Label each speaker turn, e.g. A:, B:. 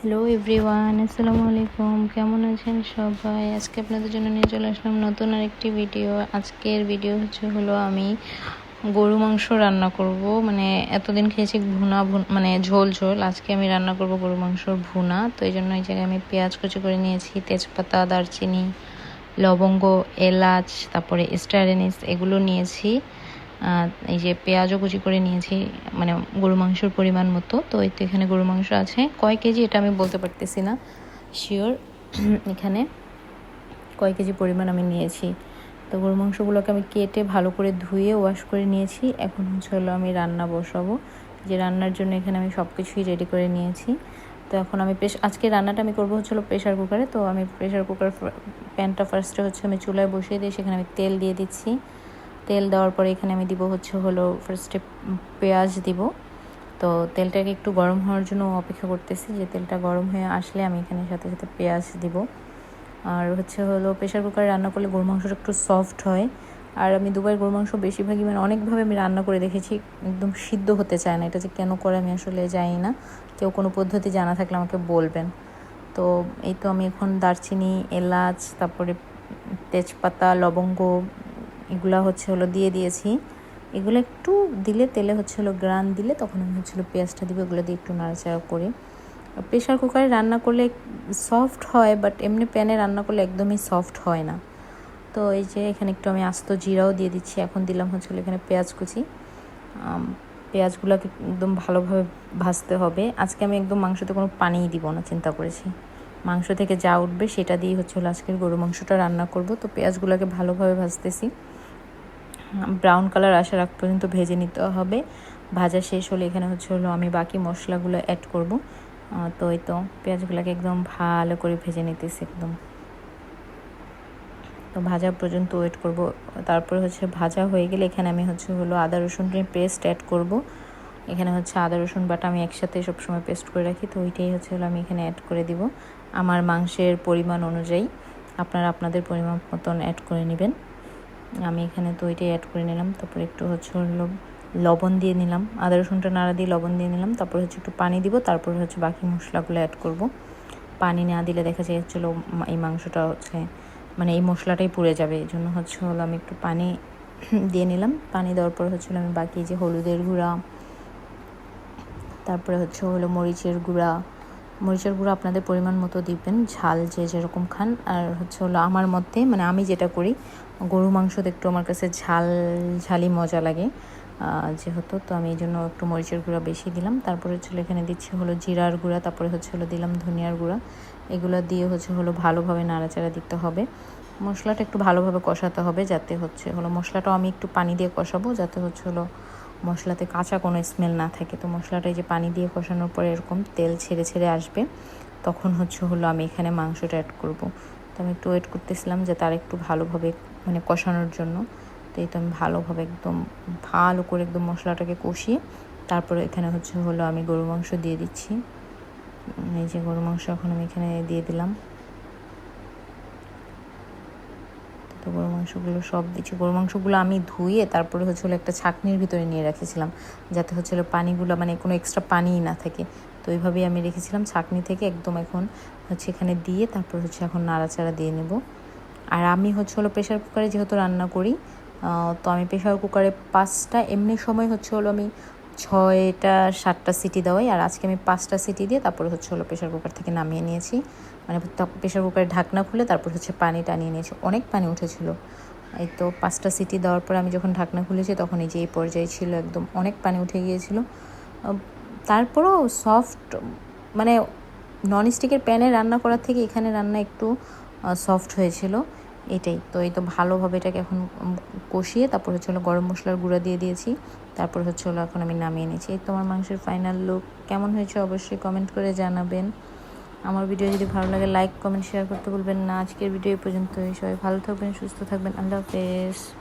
A: Hello everyone আসসালামু আলাইকুম কেমন আছেন সবাই? আজকে আপনাদের জন্য নিয়ে চলে আসলাম নতুন আরেকটি ভিডিও আজকের ভিডিও হচ্ছে হলো আমি গরু মাংস রান্না করব। মানে এতদিন খেয়েছি ভুনা মানে ঝোল ঝোল। আজকে আমি রান্না করব গরু মাংসর ভুনা। তো এই জন্য এই জায়গায় আমি পেঁয়াজ কুচি করে নিয়েছি, তেজপাতা, দারচিনি, লবঙ্গ, এলাচ, তারপরে স্টারেনিস এগুলো নিয়েছি। এই যে পেঁয়াজও কুচি করে নিয়েছি মানে গরু মাংসর পরিমাণ মতো। তো এই তো এখানে গরু মাংস আছে। কয় কেজি এটা আমি বলতে পারতেছি না। শিওর এখানে কয় কেজি পরিমাণ আমি নিয়েছি। তো গরু মাংসগুলোকে আমি কেটে ভালো করে ধুয়ে ওয়াশ করে নিয়েছি। এখন হচ্ছে হলো আমি রান্না বসাবো। যে রান্নার জন্য এখানে আমি সব কিছুই রেডি করে নিয়েছি। তো এখন আমি প্রেস আজকে রান্নাটা আমি করব হচ্ছিল প্রেশার কুকারে তো আমি প্রেশার কুকার প্যানটা ফার্স্টে হচ্ছে আমি চুলায় বসিয়ে দিয়ে সেখানে আমি তেল দিয়ে দিচ্ছি। তেল দেওয়ার পরে এখানে আমি দিব হচ্ছে হলো ফার্স্টে পেঁয়াজ দিব। তো তেলটাকে একটু গরম হওয়ার জন্য অপেক্ষা করতেছি যে তেলটা গরম হয়ে আসলে আমি এখানে সাথে সাথে পেঁয়াজ দিব। আর হচ্ছে হলো প্রেশার কুকারে রান্না করলে গরু মাংসটা একটু সফট হয়। আর আমি দুবার গরু মাংস বেশিরভাগই মানে অনেকভাবে আমি রান্না করে দেখেছি, একদম সিদ্ধ হতে চায় না। এটা যে কেন করে আমি আসলে জানি না। কেউ কোনো পদ্ধতি জানা থাকলে আমাকে বলবেন। তো এই তো আমি এখন দারচিনি, এলাচ, তারপরে তেজপাতা, লবঙ্গ এগুলা হচ্ছে হলো দিয়ে দিয়েছি। এগুলো একটু দিলে, তেলে হচ্ছে হলো গ্রান দিলে তখন আমি হচ্ছে হলো পেঁয়াজটা দিব, এগুলো দিয়ে একটু নাড়াচাড়া করে। প্রেশার কুকারে রান্না করলে সফট হয়, বাট এমনি প্যানে রান্না করলে একদমই সফট হয় না। তো এই যে এখানে একটু আমি আস্ত জিরাও দিয়ে দিচ্ছি, এখন দিলাম হচ্ছে এখানে পেঁয়াজ কুচি। পেঁয়াজগুলোকে একদম ভালোভাবে ভাজতে হবে। আজকে আমি একদম মাংসতে কোনো পানিই দিব না, চিন্তা করেছি। মাংস থেকে যা উঠবে সেটা দিয়ে হচ্ছে হলো আজকের গরু মাংসটা রান্না করব। তো পেঁয়াজগুলোকে ভালোভাবে ভাজতেছি। ব্রাউন কালার আসার আগ পর্যন্ত ভেজে নিতে হবে। ভাজা শেষ হলে এখানে হচ্ছে হলো আমি বাকি মশলাগুলো অ্যাড করব। তো এই তো পেঁয়াজগুলোকে একদম ভালো করে ভেজে নিতেছি একদম। তো ভাজা পর্যন্ত ওয়েট করব। তারপরে হচ্ছে ভাজা হয়ে গেলে এখানে আমি হচ্ছে হলো আদা রসুনের পেস্ট অ্যাড করব। এখানে হচ্ছে আদা, রসুন, বাটা আমি একসাথে সবসময় পেস্ট করে রাখি। তো ওইটাই হচ্ছে হলো আমি এখানে অ্যাড করে দিব। আমার মাংসের পরিমাণ অনুযায়ী আপনারা আপনাদের পরিমাণ মতন অ্যাড করে নেবেন। আমি এখানে ওইটাই অ্যাড করে নিলাম, তারপর একটু হচ্ছে হলো লবণ দিয়ে নিলাম, আদা, রসুনটা নাড়া দিয়ে লবণ দিয়ে নিলাম, তারপর হচ্ছে একটু পানি দিব, তারপর হচ্ছে বাকি মশলাগুলো অ্যাড করব। পানি না দিলে দেখা যায় হচ্ছিল এই মাংসটা হচ্ছে মানে এই মশলাটাই পুড়ে যাবে, এই জন্য হচ্ছে হলো আমি একটু পানি দিয়ে নিলাম। পানি দেওয়ার পর হচ্ছিল আমি বাকি যে হলুদের গুঁড়া, তারপরে হচ্ছে হলো মরিচের গুঁড়া মরিচের গুঁড়ো আপনাদের পরিমাণ মতো দিবেন, ঝাল যে যেরকম খান। আর হচ্ছে হলো আমার মধ্যে মানে আমি যেটা করি, গরু মাংস একটু আমার কাছে ঝাল, ঝালি মজা লাগে। যেহেতু, তো আমি এই জন্য একটু মরিচের গুঁড়া বেশি দিলাম। তারপরে হচ্ছে এখানে দিচ্ছি হলো জিরার গুঁড়া, তারপরে হচ্ছে হলো দিলাম ধনিয়ার গুঁড়া। এগুলো দিয়ে হচ্ছে হলো ভালোভাবে নাড়াচাড়া দিতে হবে। মশলাটা একটু ভালোভাবে কষাতে হবে যাতে হচ্ছে হলো মশলাটাও আমি একটু পানি দিয়ে কষাবো, যাতে হচ্ছে হলো মশলাতে কাঁচা কোনো স্মেল না থাকে। তো মশলাটা এই যে পানি দিয়ে কষানোর পরে এরকম তেল ছেড়ে ছেড়ে আসবে, তখন হচ্ছে হলো আমি এখানে মাংসটা অ্যাড করব। তো আমি একটু ওয়েট করতেছিলাম যে তার একটু ভালোভাবে মানে কষানোর জন্য। তো এই তো আমি ভালোভাবে একদম ভালো করে একদম মশলাটাকে কষিয়ে তারপরে এখানে হচ্ছে হলো আমি গরু মাংস দিয়ে দিচ্ছি। এই যে গরু মাংস এখন আমি এখানে দিয়ে দিলাম তো গরু মাংসগুলো, সব দিচ্ছি। গরু মাংসগুলো আমি ধুয়ে তারপরে হচ্ছে হলো একটা ছাকনির ভিতরে নিয়ে রেখেছিলাম, যাতে হচ্ছে হলো পানিগুলো মানে কোনো এক্সট্রা পানিই না থাকে। তো এইভাবেই আমি রেখেছিলাম ছাকনি থেকে একদম এখন হচ্ছে এখানে দিয়ে তারপর হচ্ছে এখন নাড়াচাড়া দিয়ে নেব। আর আমি হচ্ছে হলো প্রেশার কুকারে যেহেতু রান্না করি তো আমি প্রেশার কুকারে পাঁচটা, এমনি সময় হচ্ছে হলো আমি ছয়টা, সাতটা সিটি দেওয়াই। আর আজকে আমি পাঁচটা সিটি দিয়ে তারপরে হচ্ছে হলো প্রেশার কুকার থেকে নামিয়ে নিয়েছি। মানে প্রেশার কুকারের ঢাকনা খুলে তারপর হচ্ছে পানি টানিয়ে নিয়েছি। অনেক পানি উঠেছিল। এই তো পাঁচটা সিটি দেওয়ার পর আমি যখন ঢাকনা খুলেছি তখন এই যে এই পর্যায়ে ছিল একদম অনেক পানি উঠে গিয়েছিল। তারপরও সফট মানে ননস্টিকের প্যানে রান্না করার থেকে এখানে রান্না একটু সফট হয়েছিল। এটাই। তো এই তো ভালোভাবে এটাকে এখন কষিয়ে তারপর হচ্ছে হলো গরম মশলার গুঁড়া দিয়ে দিয়েছি। তারপর হচ্ছে হলো এখন আমি নামিয়ে নিয়েছি। এই তোমার মাংসের ফাইনাল লুক কেমন হয়েছে অবশ্যই কমেন্ট করে জানাবেন। আমার ভিডিও যদি ভালো লাগে লাইক কমেন্ট শেয়ার করতে বলবেন না। আজকের ভিডিও এই পর্যন্তই। সবাই ভালো থাকবেন, সুস্থ থাকবেন। আল্লাহ হাফেজ।